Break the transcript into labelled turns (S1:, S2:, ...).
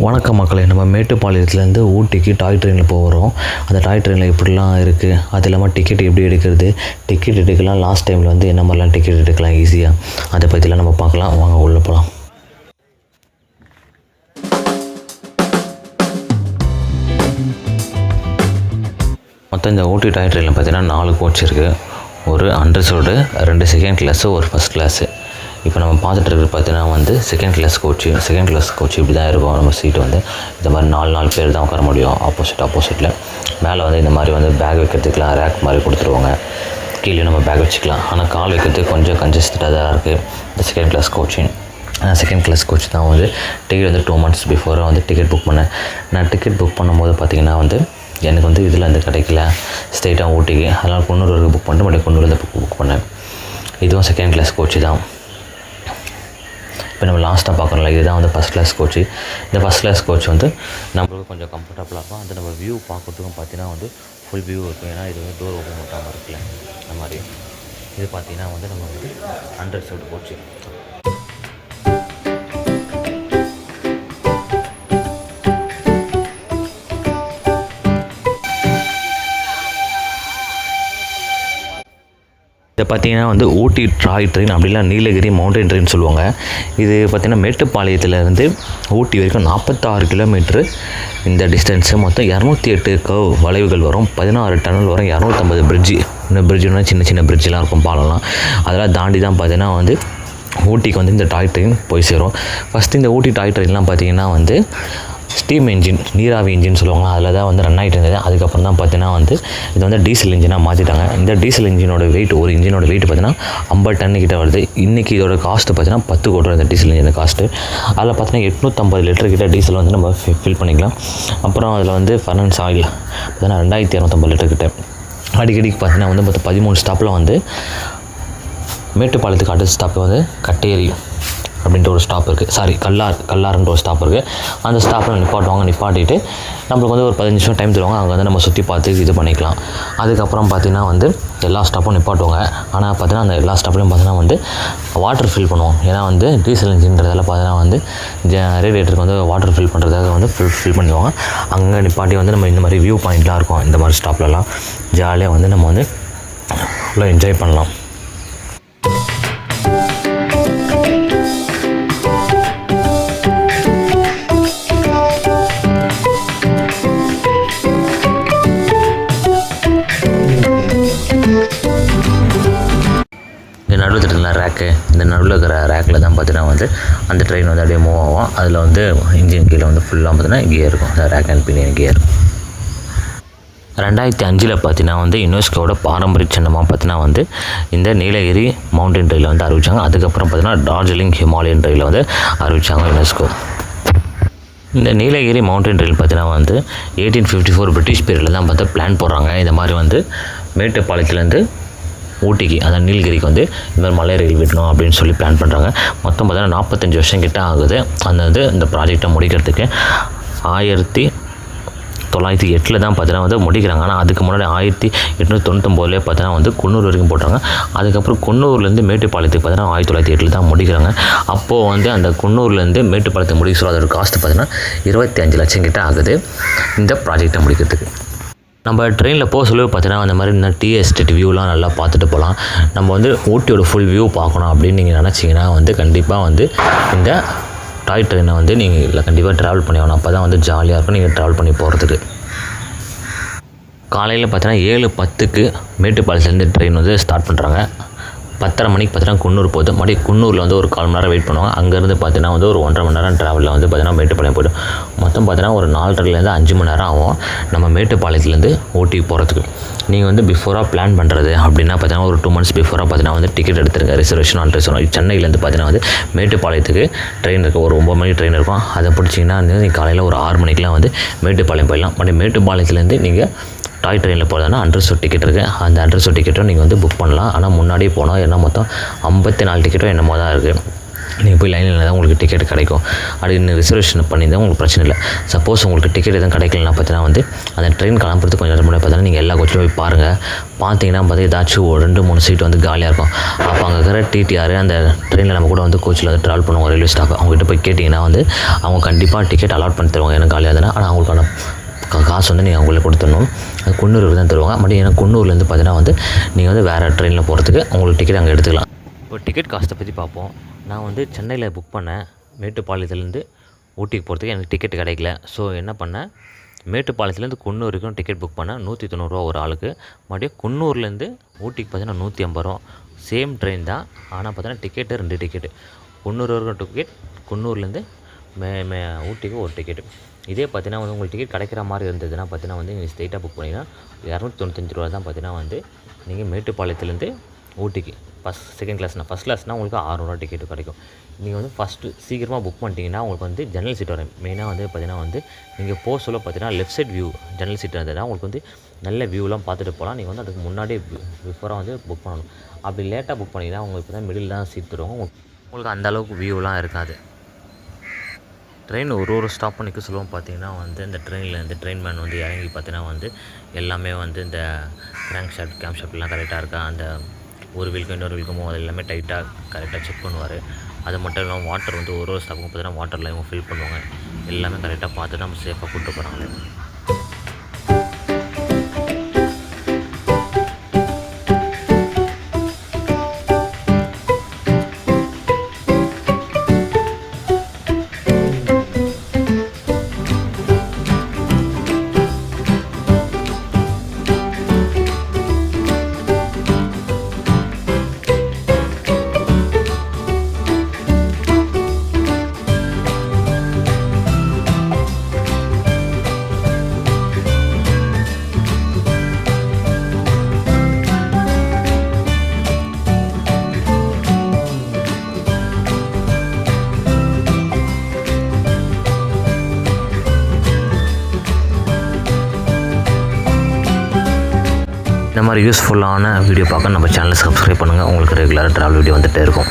S1: வணக்கம் மக்களே நம்ம மேட்டுப்பாளையத்துலேருந்து ஊட்டிக்கு டாய் ட்ரெயினில் போகிறோம். அந்த டாய் ட்ரெயினில் எப்படிலாம் இருக்குது அது இல்லாமல் டிக்கெட் எப்படி எடுக்கிறது? டிக்கெட் எடுக்கலாம் லாஸ்ட் டைமில் வந்து என்ன மாதிரிலாம் டிக்கெட் எடுக்கலாம் ஈஸியாக அதை பற்றிலாம் நம்ம பார்க்கலாம். வாங்க உள்ளே போகலாம். மொத்தம் இந்த ஊட்டி டாய் ட்ரெயினில் பார்த்தீங்கன்னா நாலு கோச் இருக்குது ஒரு அண்டர்சோடு ரெண்டு செகண்ட் கிளாஸு ஒரு ஃபஸ்ட் கிளாஸு இப்போ நம்ம பார்த்துட்டு இருக்கிறது பார்த்தீங்கன்னா வந்து second class coach second class coach இப்படி தான் இருக்கும். நம்ம சீட்டு வந்து இந்த மாதிரி நாலு நாலு பேர் தான் உட்கார முடியும். ஆப்போசிட் ஆப்போசிட்டில் மேலே வந்து இந்த மாதிரி வந்து பேக் வைக்கிறதுக்குலாம் ரேக் மாதிரி கொடுத்துருவாங்க. கீழே நம்ம பேக் வச்சுக்கலாம். ஆனால் கால் வைக்கிறதுக்கு கொஞ்சம் கன்ஜஸ்டடாக தான் இருக்குது இந்த செகண்ட் கிளாஸ் கோச்சிங் நான் செகண்ட் கிளாஸ் கோச் தான் வந்து டிக்கெட் வந்து டூ மந்த்ஸ் பிஃபோராக வந்து டிக்கெட் புக் பண்ணேன். நான் டிக்கெட் புக் பண்ணும்போது பார்த்திங்கன்னா வந்து எனக்கு வந்து இதில் வந்து கிடைக்கல. ஸ்ட்ரெயிட்டாக ஊட்டிக்கு. அதனால் குன்னூர் வரைக்கும் புக் பண்ணிட்டு மறுபடியும் குன்னூர்லேருந்து புக் புக் பண்ணேன். இதுவும் செகண்ட் கிளாஸ் கோச்சு தான். இப்போ நம்ம லாஸ்ட்டாக பார்க்குறோம்ல இதுதான் வந்து ஃபஸ்ட் கிளாஸ் கோச்சு இந்த ஃபஸ்ட் கிளாஸ் கோச் வந்து நம்மளுக்கு கொஞ்சம் கம்ஃபர்டபுளாக இருக்கும். அந்த நம்ம வியூ பார்க்குறதுக்கும் பார்த்தீங்கன்னா வந்து ஃபுல் வியூ இருக்கும். ஏன்னா இது வந்து டோர் ஓப்பன் பண்ணாமல் இருக்குல்ல அந்த மாதிரி. இது பார்த்திங்கன்னா வந்து நம்ம வந்து ஹண்ட்ரட் சீட் கோச்சு இதை பார்த்தீங்கன்னா வந்து ஊட்டி ட்ராய் ட்ரெயின் அப்படிலாம் நீலகிரி மவுண்டன் ட்ரெயின் சொல்லுவாங்க. இது பார்த்திங்கன்னா மேட்டுப்பாளையத்துலேருந்து ஊட்டி வரைக்கும் நாற்பத்தாறு கிலோமீட்ரு இந்த டிஸ்டன்ஸு மொத்தம் இரநூத்தி எட்டு கவ் வளைவுகள் வரும். பதினாறு டனல் வரும். இரநூத்தம்பது பிரிட்ஜு இன்னும் பிரிட்ஜுனா சின்ன சின்ன பிரிட்ஜெலாம் இருக்கும் பாலம்லாம். அதெல்லாம் தாண்டி தான் பார்த்திங்கன்னா வந்து ஊட்டிக்கு வந்து இந்த டாய் ட்ரெயின் போய் சேரும். ஃபஸ்ட்டு இந்த ஊட்டி டாய் ட்ரெயின்லாம் பார்த்திங்கன்னா வந்து ஸ்டீம் இன்ஜின் நீராவி இன்ஜின் சொல்லுவாங்க அதில் தான் வந்து ரன் ஆகிட்டு இருந்தது. அதுக்கப்புறம் தான் பார்த்தீங்கன்னா வந்து இது வந்து டீசல் இன்ஜினாக மாற்றிட்டாங்க இந்த டீசல் இன்ஜினோட வெயிட் ஒரு இன்ஜினோட வெயிட் பார்த்தீங்கன்னா ஐம்பது டன் கிட்ட வருது. இன்றைக்கி இதோட காஸ்ட்டு பார்த்தீங்கன்னா பத்து கோடி ரூபா இந்த டீசல் இன்ஜின் காஸ்ட்டு அதில் பார்த்தீங்கன்னா எட்நூற்றம்பது லிட்டர் கிட்ட டீசல் வந்து நம்ம ஃபில் பண்ணிக்கலாம். அப்புறம் அதில் வந்து ஃபர்னன்ஸ் ஆயில் பார்த்தீங்கன்னா ரெண்டாயிரத்தி இரநூத்தம்பது லிட்டர் கிட்ட. அடிக்கடிக்கு பார்த்தீங்கன்னா வந்து மொத்தம் பதிமூணு ஸ்டாப்பில் வந்து மேட்டுப்பாளையத்துக்கு அடுத்த ஸ்டாப் வந்து கட்டேரி. அப்படின்ற ஒரு ஸ்டாப் இருக்குது சாரி கல்லார் கல்லார்ன்ற ஒரு ஸ்டாப் இருக்குது அந்த ஸ்டாப்பில் நிப்பாட்டுவாங்க நிப்பாட்டிட்டு நம்மளுக்கு வந்து ஒரு பதினஞ்சு நிமிஷம் டைம் தருவாங்க. அங்கே வந்து நம்ம சுற்றி பார்த்து இது பண்ணிக்கலாம். அதுக்கப்புறம் பார்த்திங்கன்னா வந்து எல்லா ஸ்டாப்பும் நிப்பாட்டுவாங்க. ஆனால் பார்த்தீங்கன்னா அந்த எல்லா ஸ்டாப்லையும் பார்த்தீங்கன்னா வந்து வாட்டர் ஃபில் பண்ணுவோம். ஏன்னா வந்து டீசல் இன்ஜின்றதால பார்த்தீங்கன்னா வந்து ரேடியேட்டருக்கு வந்து வாட்டர் ஃபில் பண்ணுறதுக்காக வந்து ஃபில் ஃபில் பண்ணுவாங்க அங்கே நிப்பாட்டி வந்து நம்ம இந்த மாதிரி வியூ பாயிண்ட்லாம் இருக்கும். இந்த மாதிரி ஸ்டாப்லலாம் ஜாலியாக வந்து நம்ம வந்து ஃபுல்லாக என்ஜாய் பண்ணலாம். ரேக்கு இந்த நடுவில் இருக்கிற ரேக்கில் தான் பார்த்தீங்கன்னா வந்து அந்த ட்ரெயின் வந்து அப்படியே மூவ் ஆகும். அதில் வந்து இன்ஜின் கீழே வந்து ஃபுல்லாக பார்த்தீங்கன்னா கியர் இருக்கும். அந்த ரேக் அண்ட் பினியன் கியர் ரெண்டாயிரத்தி அஞ்சில் பார்த்தீங்கன்னா வந்து யுனெஸ்கோட பாரம்பரிய சின்னமாக பார்த்தீங்கன்னா வந்து இந்த நீலகிரி மவுண்டன் ட்ரெயிலை வந்து அறிவிச்சாங்க. அதுக்கப்புறம் பார்த்தீங்கன்னா டார்ஜிலிங் ஹிமாலயன் ட்ரெயிலை வந்து அறிவிச்சாங்க யுனெஸ்கோ. இந்த நீலகிரி மவுண்டன் ட்ரெயில் பார்த்தீங்கன்னா வந்து எயிட்டீன் ஃபிஃப்டி ஃபோர் பிரிட்டிஷ் பீரியடில் தான் பார்த்தா பிளான் போடுறாங்க. இந்த மாதிரி வந்து மேட்டுப்பாளையத்துலேருந்து ஊட்டிக்கு அதான் நீலகிரிக்கு வந்து இந்த மாதிரி மலை ரயில் விடணும் அப்படின்னு சொல்லி பிளான் பண்ணுறாங்க மொத்தம் பார்த்தீங்கன்னா நாற்பத்தஞ்சு வருஷம் கிட்ட ஆகுது. அந்த இது இந்த ப்ராஜெக்டை முடிக்கிறதுக்கு ஆயிரத்தி தொள்ளாயிரத்தி எட்டில் தான் பார்த்தீங்கன்னா வந்து முடிக்கிறாங்க. ஆனால் அதுக்கு முன்னாடி ஆயிரத்தி எட்நூற்றி தொண்ணூத்தொம்போதுலேயே பார்த்தீங்கன்னா வந்து குன்னூர் வரைக்கும் போட்டாங்க. அதுக்கப்புறம் குன்னூர்லேருந்து மேட்டுப்பாளையத்துக்கு பார்த்தீங்கன்னா ஆயிரத்தி தொள்ளாயிரத்தி எட்டில் தான் முடிக்கிறாங்க. அப்போது வந்து அந்த குன்னூர்லேருந்து மேட்டுப்பாளையத்தை முடிக்க சொல்ல அதோட காஸ்ட் பார்த்தீங்கன்னா இருபத்தி அஞ்சு லட்சம் கிட்ட ஆகுது இந்த ப்ராஜெக்டை முடிக்கிறதுக்கு. நம்ம ட்ரெயினில் போக சொல்லி பார்த்தீங்கன்னா அந்த மாதிரி இந்த டீ எஸ்டேட் வியூலாம் நல்லா பார்த்துட்டு போகலாம். நம்ம வந்து ஊட்டியோட ஃபுல் வியூ பார்க்கணும் அப்படின்னு நீங்கள் நினச்சிங்கன்னா வந்து கண்டிப்பாக வந்து இந்த டாய் ட்ரெயினை வந்து நீங்கள் இல்லை கண்டிப்பாக ட்ராவல் பண்ணி ஆகணும். அப்போ தான் வந்து ஜாலியாக இருக்கும். நீங்கள் ட்ராவல் பண்ணி போகிறதுக்கு காலையில் பார்த்தீங்கன்னா ஏழு பத்துக்கு மேட்டுப்பாளையத்துலேருந்து ட்ரெயின் வந்து ஸ்டார்ட் பண்ணுறாங்க பத்தரை மணிக்கு பார்த்தீங்கன்னா குன்னூர் போதும் மறுபடியும் குன்னூரில் வந்து ஒரு கால் மணி நேரம் வெயிட் பண்ணுவாங்க அங்கேருந்து பார்த்தீங்கன்னா வந்து ஒரு ஒன்றரை மணி நேரம் ட்ராவலில் வந்து பார்த்தீங்கன்னா மேட்டுப்பாளையம் போய்டும். மொத்தம் பார்த்தீங்கன்னா ஒரு நாலரைலேருந்து அஞ்சு மணி நேரம் ஆகும். நம்ம மேட்டுப்பாளையத்துலேருந்து ஊட்டி போகிறதுக்கு நீங்கள் வந்து பிஃபோராக பிளான் பண்ணுறது அப்படின்னா பார்த்தீங்கன்னா ஒரு டூ மந்த்ஸ் பிஃபோராக பார்த்தீங்கன்னா வந்து டிக்கெட் எடுத்துருங்க. ரிசர்வேஷன் ஆன் ரிசர்வேஷன் சென்னையிலேருந்து பார்த்தீங்கன்னா வந்து மேட்டுப்பாளையத்துக்கு ட்ரெயின் இருக்குது ஒரு ஒம்பது மணிக்கு ட்ரெயின் இருக்கும். அதை பிடிச்சிங்கன்னா வந்து நீங்கள் காலையில் ஒரு ஆறு மணிக்கெலாம் வந்து மேட்டுப்பாளையம் போயிடலாம். மறுபடியும் மேட்டுப்பாளையத்துலேருந்து நீங்கள் டாய் ட்ரெயினில் போகிறதுனா அண்டர்சோ டிக்கெட் இருக்குது அந்த அண்டர்சோ டிக்கெட்டும் நீங்கள் வந்து புக் பண்ணலாம். ஆனால் முன்னாடியே போனால் என்ன மொத்தம் ஐம்பத்தி நாலு டிக்கெட்டும் என்னமோ தான் இருக்குது நீங்கள் போய் லைனில் தான் உங்களுக்கு டிக்கெட் கிடைக்கும். அப்படி இன்னும் ரிசர்வேஷன் பண்ணியிருந்தால் உங்களுக்கு பிரச்சனை இல்லை. சப்போஸ் உங்களுக்கு டிக்கெட் எதுவும் கிடைக்கலனா பார்த்தீங்கன்னா வந்து அந்த ட்ரெயின் கிளம்புறது கொஞ்சம் நேரம் முன்னாடி பார்த்தீங்கன்னா நீங்கள் எல்லா கோச்சிலும் போய் பாருங்கள் பார்த்தீங்கன்னா பார்த்தா ஏதாச்சும் ஒரு ரெண்டு மூணு சீட் வந்து காலியாக இருக்கும். அப்போ அங்கே இருக்கிற டிடிஆர் அந்த ட்ரெயினில் நம்ம கூட வந்து கோச்சில் வந்து ட்ராவல் பண்ணுவோம் ரயில்வே ஸ்டாஃப் அவங்ககிட்ட போய் கேட்டிங்கன்னா வந்து அவங்க கண்டிப்பாக டிக்கெட் அலாட் பண்ணி தருவாங்க. எனக்கு காலியாக இருந்தால் ஆனால் அவங்களுக்கான காசு வந்து நீங்கள் அவங்களுக்கு கொடுத்துடணும். அது குன்னூருக்கு தான் தருவாங்க. பட் ஏன்னா குன்னூர்லேருந்து பார்த்தீங்கன்னா வந்து நீங்கள் வந்து வேறு ட்ரெயினில் போகிறதுக்கு உங்களுக்கு டிக்கெட் அங்கே எடுத்துக்கலாம். இப்போ டிக்கெட் காஸ்ட்டை பற்றி பார்ப்போம். நான் வந்து சென்னையில் புக் பண்ணேன். மேட்டுப்பாளையத்துலேருந்து ஊட்டிக்கு போகிறதுக்கு எனக்கு டிக்கெட் கிடைக்கல. ஸோ என்ன பண்ணேன்? மேட்டுப்பாளையத்துலேருந்து குன்னூருக்கும் டிக்கெட் புக் பண்ணேன். நூற்றி தொண்ணூறுரூவா ஒரு ஆளுக்கு. மறுபடியும் குன்னூர்லேருந்து ஊட்டிக்கு பார்த்தீங்கன்னா நூற்றி ஐம்பது ரூபா. சேம் ட்ரெயின் தான். ஆனால் பார்த்தீங்கன்னா டிக்கெட்டு ரெண்டு டிக்கெட்டு குன்னூர் வரைக்கும் டிக்கெட் குன்னூர்லேருந்து மே மே ஊட்டிக்கு ஒரு டிக்கெட்டு இதே பார்த்தீங்கன்னா வந்து உங்களுக்கு டிக்கெட் கிடைக்கிற மாதிரி இருந்ததுன்னா பார்த்தீங்கன்னா வந்து நீங்கள் ஸ்ட்ரெயிட்டாக புக் பண்ணிங்கன்னா இரநூத்தி தொண்ணூத்தஞ்சு ரூபா தான் பார்த்தீங்கன்னா வந்து நீங்கள் மேட்டுப்பாளையத்துலேருந்து ஊட்டிக்கு ஃபஸ்ட் செகண்ட் கிளாஸ்னால் ஃபஸ்ட் கிளாஸ்னால் உங்களுக்கு ஆறுநூறுவா டிக்கெட் கிடைக்கும். நீங்கள் வந்து ஃபஸ்ட்டு சீக்கிரமாக புக் பண்ணிட்டீங்கன்னா உங்களுக்கு வந்து ஜன்னல் சீட் வரும். மெயினாக வந்து பார்த்தீங்கன்னா வந்து நீங்கள் போக சொல்ல பார்த்தீங்கன்னா லெஃப்ட் சைட் வியூ ஜன்னல் சீட் இருந்ததுன்னா உங்களுக்கு வந்து நல்ல வியூலாம் பார்த்துட்டு போகலாம். நீங்கள் வந்து அதுக்கு முன்னாடியே பிஃபோராக வந்து புக் பண்ணணும். அப்படி லேட்டாக புக் பண்ணிங்கன்னா உங்களுக்கு தான் மிடில் தான் சீட் தருவாங்க உங்களுக்கு- உங்களுக்கு வியூலாம் இருக்காது. ட்ரெயின் ஒரு ஒரு ஸ்டாப் பண்ணிக்க சொல்லுவோம். பார்த்தீங்கன்னா வந்து இந்த ட்ரெயினில் இந்த ட்ரெயின் மேன் வந்து இறங்கி பார்த்தீங்கன்னா வந்து எல்லாமே வந்து இந்த கிராங்க் ஷாட் கேம் ஷாப்லாம் கரெக்டாக இருக்கா? அந்த ஒரு வீலுக்கும் இன்னொரு வீலுக்கும் அது எல்லாமே டைட்டாக கரெக்டாக செக் பண்ணுவார். அது மட்டும் இல்லாமல் வாட்டர் வந்து ஒரு ஒரு ஸ்டாப்புக்கும் பார்த்தீங்கன்னா வாட்டர் லைமும் ஃபில் பண்ணுவாங்க. எல்லாமே கரெக்டாக பார்த்து நம்ம சேஃபாக கூப்பிட்டு போகிறாங்க இந்த மாதிரி யூஸ்ஃபுல்லான வீடியோ பார்க்க நம்ம சேனலை சப்ஸ்கிரைப் பண்ணுங்கள் உங்களுக்கு ரெகுலராக ட்ராவல் வீடியோ வந்துகிட்டே இருக்கும்.